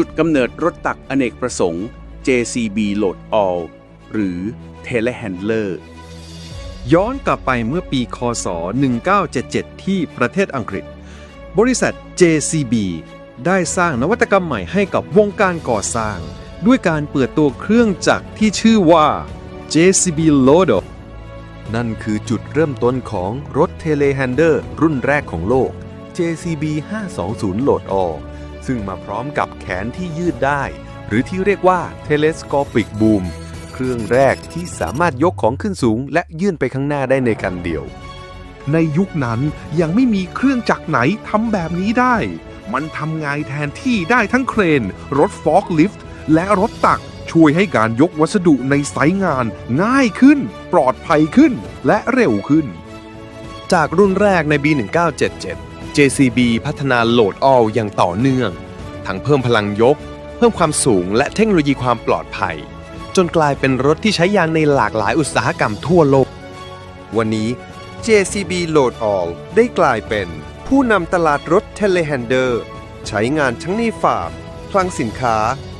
จุดกำเนิดรถตักอเนกประสงค์ JCB Load All หรือ Telehandler ย้อนกลับไปเมื่อปี คศ 1977 ที่ประเทศอังกฤษ บริษัท JCB ได้สร้างนวัตกรรมใหม่ให้กับวงการก่อสร้าง ด้วยการเปิดตัวเครื่องจักรที่ชื่อว่า JCB Loader นั่นคือจุดเริ่มต้นของรถเทเลแฮนเดอร์รุ่นแรกของโลก JCB 520 Load All ซึ่งมาพร้อมกับแขนที่ยืดได้ หรือที่เรียกว่า Telescopic Boom เครื่องแรกที่สามารถยกของขึ้นสูง และยื่นไปข้างหน้าได้ในคันเดียว ในยุคนั้นยังไม่มีเครื่องจักรไหนทำแบบนี้ได้ มันทำงานแทนที่ได้ทั้งเครน รถฟอกลิฟต์และรถตักช่วยให้การยกวัสดุในไซต์งานง่ายขึ้น ปลอดภัยขึ้น และเร็วขึ้น จากรุ่นแรกในปี1977 JCB พัฒนาโหลดออลอย่างต่อเนื่อง ทั้งเพิ่มพลังยก เพิ่มความสูงและเทคโนโลยีความปลอดภัย จนกลายเป็นรถที่ใช้ยางในหลากหลายอุตสาหกรรมทั่วโลก วันนี้ JCB Load All ได้กลายเป็น ผู้นำตลาดรถเทเลแฮนเดอร์ ใช้งานทั้งในฟาร์มคลังสินค้า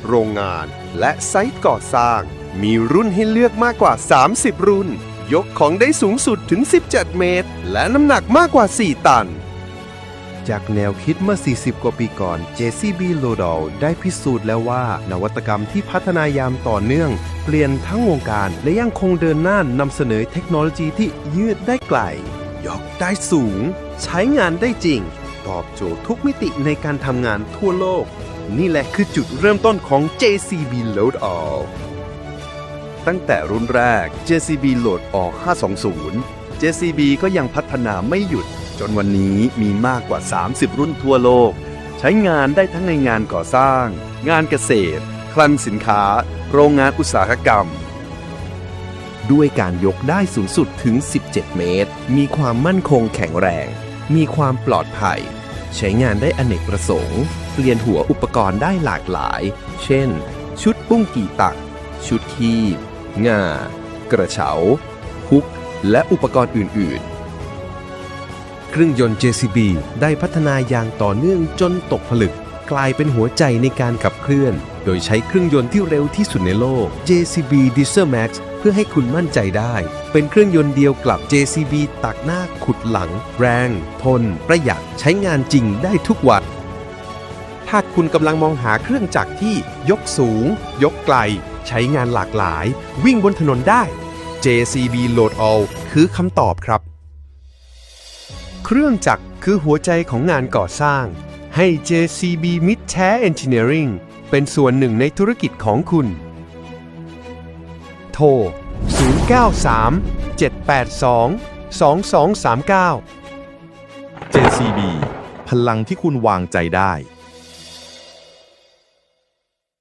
โรงงาน และไซต์ก่อสร้าง มีรุ่นให้เลือกมากกว่า 30 รุ่น ยกของได้สูงสุดถึง 17 เมตร และน้ำหนักมากกว่า 4 ตัน จากแนวคิดเมื่อ 40 กว่าปีก่อน JCB l o d a l ได้พิสูจน์แล้วว่า นวัตกรรมที่พัฒนายามต่อเนื่อง เปลี่ยนทั้งวงการและยังคงเดินหน้านำเสนอเทคโนโลยีที่ยืดได้ไกล ยกได้สูง ใช้งานได้จริง ตอบโจทย์ทุกมิติในการทำงานทั่วโลก นี่แหละคือจุดเริ่มต้นของ JCB Load All ตั้งแต่รุ่นแรก JCB Load All 520 JCB ก็ยังพัฒนาไม่หยุด จนวันนี้มีมากกว่า 30 รุ่นทั่วโลก ใช้งานได้ทั้งในงานก่อสร้าง งานเกษตร คลังสินค้า โรงงานอุตสาหกรรม ด้วยการยกได้สูงสุดถึง 17 เมตร มีความมั่นคงแข็งแรง มีความปลอดภัย ใช้งานได้อเนกประสงค์ เปลี่ยนหัวอุปกรณ์ได้หลากหลาย เช่น ชุดปุ้งกี่ตัก ชุดคีบง่า กระเช้าฮุก และอุปกรณ์อื่น ๆ เครื่องยนต์ JCB ได้พัฒนาอย่างต่อเนื่องจนตกผลึก กลายเป็นหัวใจในการขับเคลื่อน โดยใช้เครื่องยนต์ที่เร็วที่สุดในโลก JCB Diesel Max เพื่อให้คุณมั่นใจได้ เป็นเครื่องยนต์เดียวกลับ JCB ตักหน้าขุดหลัง แรง ทน ประหยัดใช้งานจริงได้ทุกวันถ้าคุณกำลังมองหาเครื่องจักรที่ยกสูง ยกไกล ใช้งานหลากหลาย วิ่งบนถนนได้ JCB Load All คือคำตอบครับ เครื่องจักรคือหัวใจของงานก่อสร้าง ให้ JCB Mid t a Engineering เป็นส่วนหนึ่งในธุรกิจของคุณ โทร 093 782 2239 JCB พลังที่คุณวางใจได้